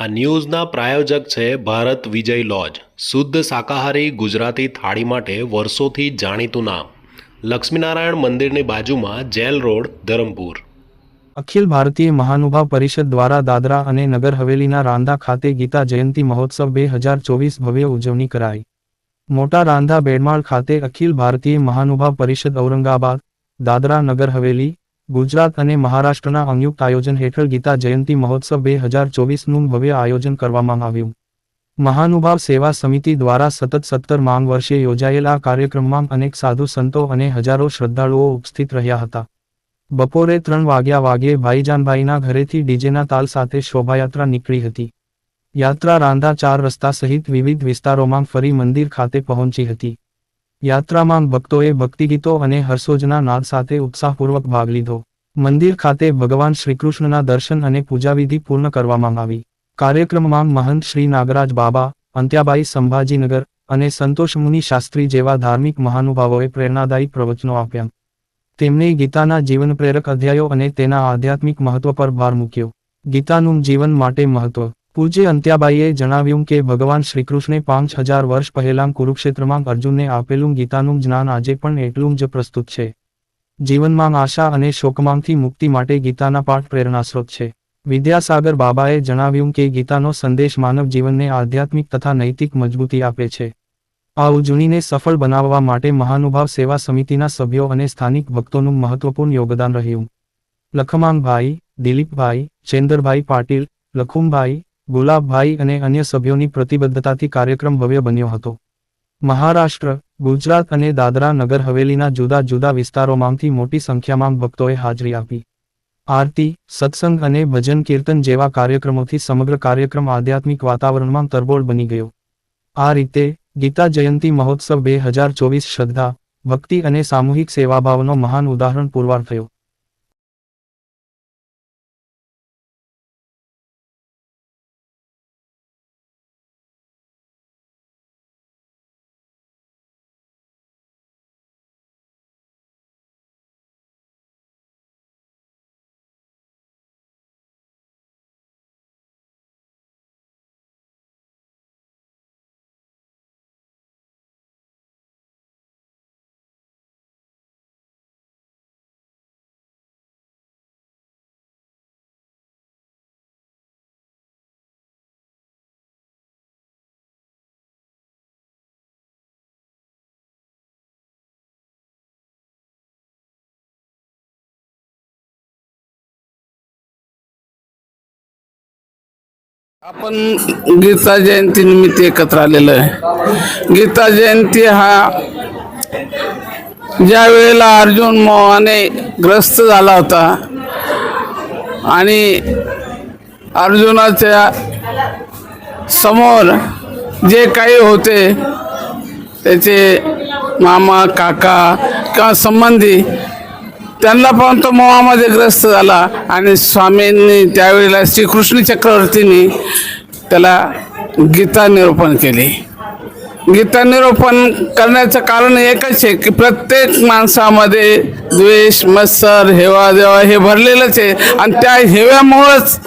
આ ન્યૂઝના પ્રાયોજક છે ભારત વિજય લોજ. શુદ્ધ શાકાહારી ગુજરાતી થાળી માટે વર્ષોથી જાણીતું નામ. લક્ષ્મીનારાયણ મંદિરની બાજુમાં જેલ રોડ, ધરમપુર. અખિલ ભારતીય મહાનુભાવ પરિષદ દ્વારા દાદરા અને નગર હવેલીના રાંદા ખાતે ગીતા જયંતિ મહોત્સવ બે હજાર ચોવીસ ભવ્ય ઉજવણી કરાઈ. મોટા રાંધા બેડમાળ ખાતે અખિલ ભારતીય મહાનુભાવ પરિષદ ઔરંગાબાદ, દાદરા નગર હવેલી, ગુજરાત અને મહારાષ્ટ્રના સંયુક્ત આયોજન હેઠળ ગીતા જયંતિ મહોત્સવ બે હજાર ચોવીસનું ભવ્ય આયોજન કરવામાં આવ્યું. મહાનુભાવ સેવા સમિતિ દ્વારા સતત સત્તર માંગ વર્ષે યોજાયેલ આ કાર્યક્રમમાં અનેક સાધુ સંતો અને હજારો શ્રદ્ધાળુઓ ઉપસ્થિત રહ્યા હતા. બપોરે ત્રણ વાગ્યા વાગ્યે ભાઈજાનભાઈના ઘરેથી ડીજેના તાલ સાથે શોભાયાત્રા નીકળી હતી. યાત્રા રાંધા ચાર રસ્તા સહિત વિવિધ વિસ્તારોમાં ફરી મંદિર ખાતે પહોંચી હતી. યાત્રામાં ભક્તોએ ભક્તિગીતો અને હર્ષોજના નાદ સાથે ઉત્સાહપૂર્વક ભાગ લીધો. મંદિર ખાતે ભગવાન શ્રીકૃષ્ણના દર્શન અને પૂજાવિધિ પૂર્ણ કરવામાં આવી. કાર્યક્રમમાં મહંત શ્રી નાગરાજ બાબા, અંત્યાબાઈ સંભાજીનગર અને સંતોષ મુનિ શાસ્ત્રી જેવા ધાર્મિક મહાનુભાવોએ પ્રેરણાદાયી પ્રવચનો આપ્યા. તેમણે ગીતાના જીવનપ્રેરક અધ્યાયો અને તેના આધ્યાત્મિક મહત્વ પર ભાર મૂક્યો. ગીતાનું જીવન માટે મહત્વ પૂજ્ય અંત્યાબાઈએ જણાવ્યું કે ભગવાન શ્રીકૃષ્ણે પાંચ હજાર વર્ષ પહેલાં કુરુક્ષેત્રમાં અર્જુનને આપેલું ગીતાનું જ્ઞાન આજે પણ એટલું જ પ્રસ્તુત છે. જીવનમાં આશા અને શોકમાંથી મુક્તિ માટે ગીતાના પાઠ પ્રેરણાસ્રોત છે. વિદ્યાસાગર બાબાએ જણાવ્યું કે ગીતાનો સંદેશ માનવ જીવનને આધ્યાત્મિક તથા નૈતિક મજબૂતી આપે છે. આ ઉજવણીને સફળ બનાવવા માટે મહાનુભાવ સેવા સમિતિના સભ્યો અને સ્થાનિક ભક્તોનું મહત્વપૂર્ણ યોગદાન રહ્યું. લખમાનભાઈ દિલીપભાઈ, ચેન્દરભાઈ પાટીલ, લખુમભાઈ ગુલાબભાઈ અને અન્ય સભ્યોની પ્રતિબદ્ધતાથી કાર્યક્રમ ભવ્ય બન્યો હતો. મહારાષ્ટ્ર, ગુજરાત અને દાદરા નગર હવેલીના જુદા જુદા વિસ્તારોમાંથી મોટી સંખ્યામાં ભક્તોએ હાજરી આપી. આરતી, સત્સંગ અને ભજન કીર્તન જેવા કાર્યક્રમોથી સમગ્ર કાર્યક્રમ આધ્યાત્મિક વાતાવરણમાં તરબોળ બની ગયો. આ રીતે, ગીતા જયંતિ મહોત્સવ બે હજાર ચોવીસ શ્રદ્ધા, ભક્તિ અને સામૂહિક સેવાભાવનો મહાન ઉદાહરણ પુરવાર થયો. आपण गीता जयंती निमित्त एकत्र आलेलो आहे. गीता जयंती हा ज्या वेळेला अर्जुन मोहाने ग्रस्त झाला होता आणि अर्जुनाच्या समोर जे काही होते त्याचे मामा काका किंवा संबंधी त्यांना पण तो मोहामध्ये ग्रस्त झाला आणि स्वामींनी त्यावेळेला श्रीकृष्ण चक्रवर्तींनी त्याला गीता निरूपण केली. गीता निरूपण करण्याचं कारण एकच आहे की प्रत्येक माणसामध्ये द्वेष मत्सर हेवा देवा हे भरलेलंच आहे. आणि त्या हेव्यामुळंच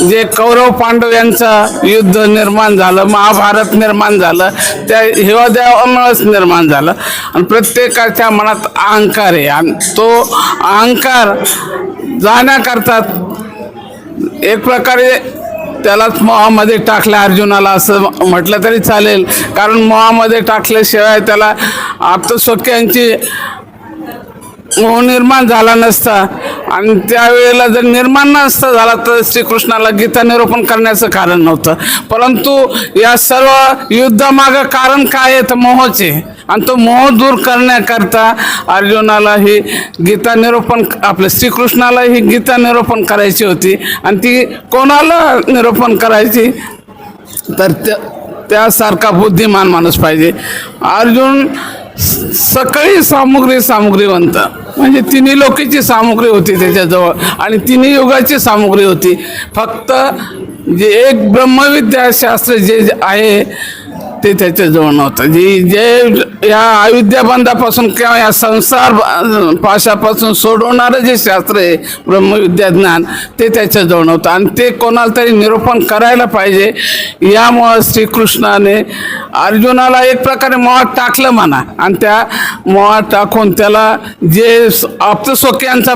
जे कौरव पांडव यांचं युद्ध निर्माण झालं महाभारत निर्माण झालं त्या हिवादेवामुळेच निर्माण झालं. आणि प्रत्येकाच्या मनात अहंकार आहे. आणि तो अहंकार जाण्याकरता एक प्रकारे त्यालाच मोहामध्ये टाकलं अर्जुनाला असं म्हटलं तरी चालेल. कारण मोहामध्ये टाकल्याशिवाय त्याला आप्तस्वक्यांची मोह निर्माण झाला नसता. आणि त्यावेळेला जर निर्माण नसता झाला तर श्रीकृष्णाला गीता निरूपण करण्याचं कारण नव्हतं. परंतु या सर्व युद्धामागं कारण काय आहे? तर मोहचे आणि तो मोह दूर करण्याकरता अर्जुनाला ही गीता निरूपण आपल्या श्रीकृष्णाला ही गीता निरूपण करायची होती. आणि ती कोणाला निरूपण करायची? तर त्या त्यासारखा बुद्धिमान माणूस पाहिजे. अर्जुन सकळी सामुग्री सामुग्री सामुग्रीवंत. म्हणजे तिन्ही लोकेची सामुग्री होती त्याच्याजवळ. आणि तिन्ही युगाची सामुग्री होती. फक्त जे एक ब्रह्मविद्याशास्त्र जे जे आहे ते त्याच्याजवळ नव्हतं जी जे या अयोध्याबंधापासून किंवा या संसार पाशापासून सोडवणारं जे शास्त्र आहे ब्रह्मविद्या ज्ञान ते त्याच्याजवळ नव्हतं आणि ते कोणाला तरी निरूपण करायला पाहिजे. यामुळं श्रीकृष्णाने अर्जुनाला एक प्रकारे मोहात टाकलं म्हणा. आणि त्या मोहात टाकून त्याला जे स-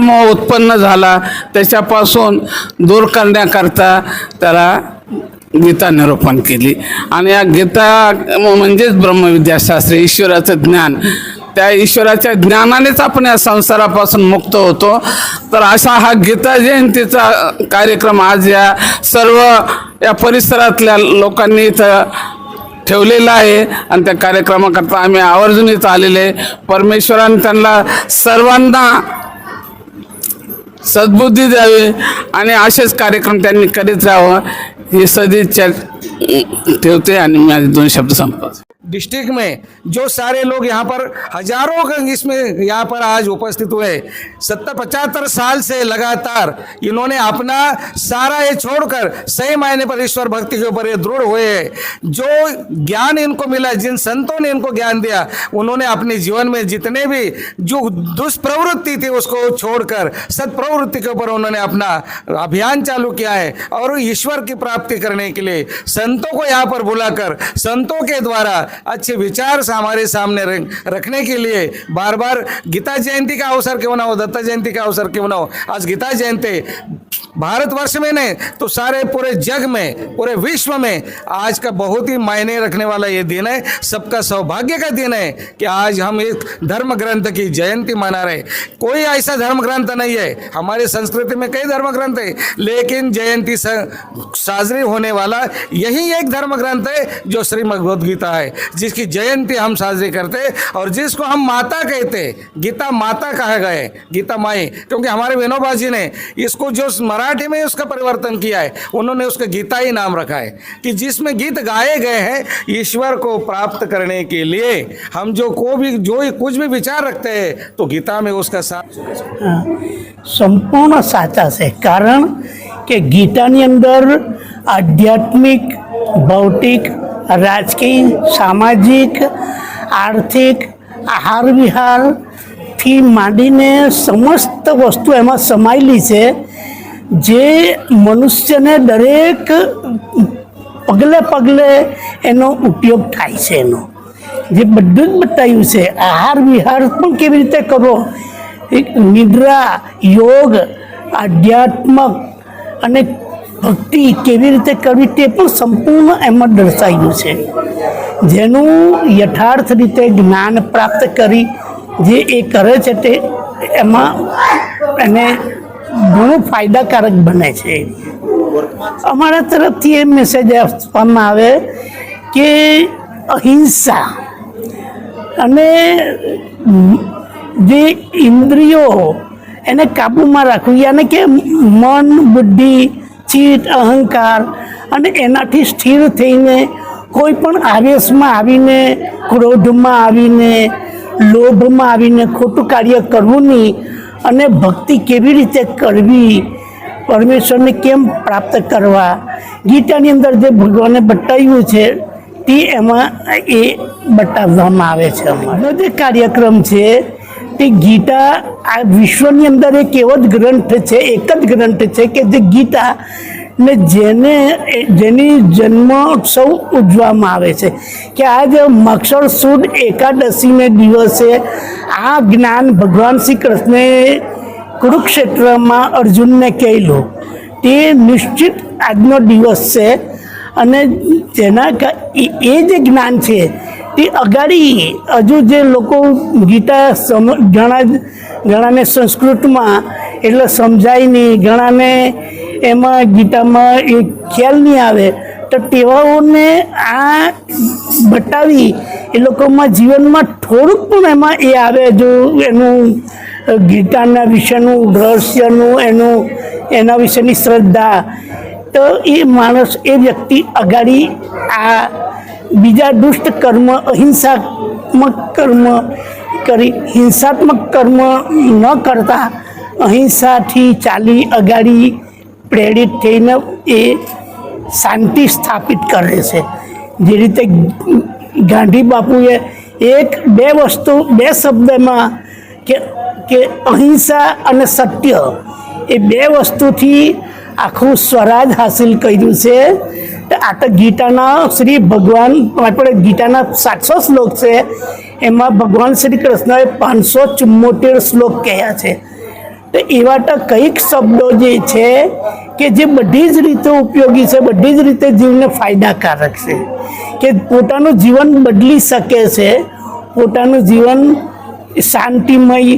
मोह उत्पन्न झाला त्याच्यापासून दूर करण्याकरता त्याला गीता निरूपण केली. आणि या गीता म्हणजेच ब्रह्मविद्याशास्त्र ईश्वराचं ज्ञान. त्या ईश्वराच्या ज्ञानानेच आपण या संसारापासून मुक्त होतो. तर असा हा गीता जयंतीचा कार्यक्रम आज या सर्व या परिसरातल्या लोकांनी इथं ठेवलेला आहे. आणि त्या कार्यक्रमाकरता आम्ही आवर्जून इथं आलेले परमेश्वराने त्यांना सर्वांना सद्बुद्धी द्यावी. आणि असेच कार्यक्रम त्यांनी करीत राहावं. ही सदिच्छा ठेवते आणि माझे दोन शब्द संपवते डिस्ट्रिक्ट में, जो सारे लोग यहाँ पर हज़ारों इसमें यहाँ पर आज उपस्थित हुए। सत्तर पचहत्तर साल से लगातार इन्होंने अपना सारा ये छोड़कर सही मायने पर ईश्वर भक्ति के ऊपर ये दृढ़ हुए हैं। जो ज्ञान इनको मिला, जिन संतों ने इनको ज्ञान दिया, उन्होंने अपने जीवन में जितने भी जो दुष्प्रवृत्ति थी उसको छोड़कर, सत्प्रवृत्ति के ऊपर उन्होंने अपना अभियान चालू किया है और ईश्वर की प्राप्ति करने के लिए संतों को यहाँ पर बुलाकर, संतों के द्वारा अच्छे विचार हमारे सामने रखने के लिए बार बार गीता जयंती का अवसर क्यों ना हो, दत्ता जयंती का अवसर क्यों ना हो? आज गीता जयंती, भारतवर्ष में नहीं तो सारे पूरे जग में, पूरे विश्व में आज का बहुत ही मायने रखने वाला ये दिन है। सबका सौभाग्य का दिन है कि आज हम एक धर्म ग्रंथ की जयंती मना रहे कोई ऐसा धर्म ग्रंथ नहीं है। हमारे संस्कृति में कई धर्म ग्रंथ है, लेकिन जयंती साजरी होने वाला यही एक धर्म ग्रंथ है जो श्रीमद् भगवद गीता है। जिसकी जयंती हम साजरी करते और जिसको हम माता कहते गीता माता कहा गए गीता माई क्योंकि हमारे विनोबा जी ने इसको जो मराठी में उसका परिवर्तन किया है उन्होंने उसका गीता ही नाम रखा है कि जिसमें गीत गाए गए हैं ईश्वर को प्राप्त करने के लिए हम जो को भी जो कुछ भी विचार रखते हैं तो गीता में उसका साथ સંપૂર્ણ સાચા છે કારણ કે ગીતાની અંદર આધ્યાત્મિક ભૌતિક રાજકીય, સામાજિક, આર્થિક, આહાર વિહારથી માંડીને સમસ્ત વસ્તુ એમાં સમાયેલી છે. જે મનુષ્યને દરેક પગલે પગલે એનો ઉપયોગ થાય છે એનો. જે બધું જ બતાવ્યું છે. આહાર વિહાર પણ કેવી રીતે કરવો? નિદ્રા, યોગ, આધ્યાત્મક અને ભક્તિ કેવી રીતે કરવી તે પણ સંપૂર્ણ એમાં દર્શાવ્યું છે. જેનું યથાર્થ રીતે જ્ઞાન પ્રાપ્ત કરી જે એ કરે છે તે એમાં એને ઘણું ફાયદાકારક બને છે. અમારા તરફથી એ મેસેજ આપવામાં આવે કે અહિંસા અને જે ઇન્દ્રિયો એને કાબૂમાં રાખવું યાને કે મન, બુદ્ધિ ચિત્ત અહંકાર અને એનાથી સ્થિર થઈને કોઈ પણ આવેશમાં આવીને, ક્રોધમાં આવીને, લોભમાં આવીને ખોટું કાર્ય કરવું નહીં અને ભક્તિ કેવી રીતે કરવી, પરમેશ્વરને કેમ પ્રાપ્ત કરવા? ગીતાની અંદર જે ભગવાને બતાવ્યું છે, તે એમાં એ બતાવવામાં આવે છે અમારો. જે કાર્યક્રમ છે તે ગીતા આ વિશ્વની અંદર એક એવો જ ગ્રંથ છે, એક જ ગ્રંથ છે કે જે ગીતા ને જેને, જેની જન્મોત્સવ ઉજવવામાં આવે છે. કે આજ મક્ષર સુદ એકાદશીને દિવસે આ જ્ઞાન ભગવાન શ્રી કૃષ્ણે કુરુક્ષેત્રમાં અર્જુનને કહેલું. તે નિશ્ચિત આજનો દિવસ છે અને એ એ જે જ્ઞાન છે તે અગાડી હજુ જે લોકો ગીતા સમ, ઘણા, ઘણાને સંસ્કૃતમાં એટલે સમજાય નહીં, ઘણાને એમાં ગીતામાં એ ખ્યાલ નહીં આવે, તો તેવાઓને આ બતાવી એ લોકોમાં જીવનમાં થોડુંક પણ એમાં એ આવે જો એનું ગીતાના વિશેનું રહસ્યનું એનું, એના વિશેની શ્રદ્ધા. તો એ માણસ, એ વ્યક્તિ અગાડી આ બીજા દુષ્ટ કર્મ, અહિંસાત્મક કર્મ કરી, હિંસાત્મક કર્મ ન કરતા, અહિંસાથી ચાલી અગાડી પ્રેરિત થઈને એ શાંતિ સ્થાપિત કરે છે. જે રીતે ગાંધી બાપુએ એક, બે વસ્તુ, બે શબ્દમાં કે કે અહિંસા અને સત્ય એ બે વસ્તુથી આખું સ્વરાજ હાસિલ કર્યું છે. આ તો ગીતાના શ્રી ભગવાન આપણે ગીતાના સાતસો શ્લોક છે. એમાં ભગવાન શ્રી કૃષ્ણએ પાંચસો ચુમ્મોતેર શ્લોક કહ્યા છે. તો એવા તો કંઈક શબ્દો જે છે કે જે બધી જ રીતે ઉપયોગી છે, બધી જ રીતે જીવને ફાયદાકારક છે. કે પોતાનું જીવન બદલી શકે છે, પોતાનું જીવન શાંતિમય,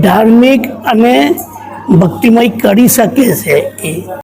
ધાર્મિક અને ભક્તિમય કરી શકે છે એ.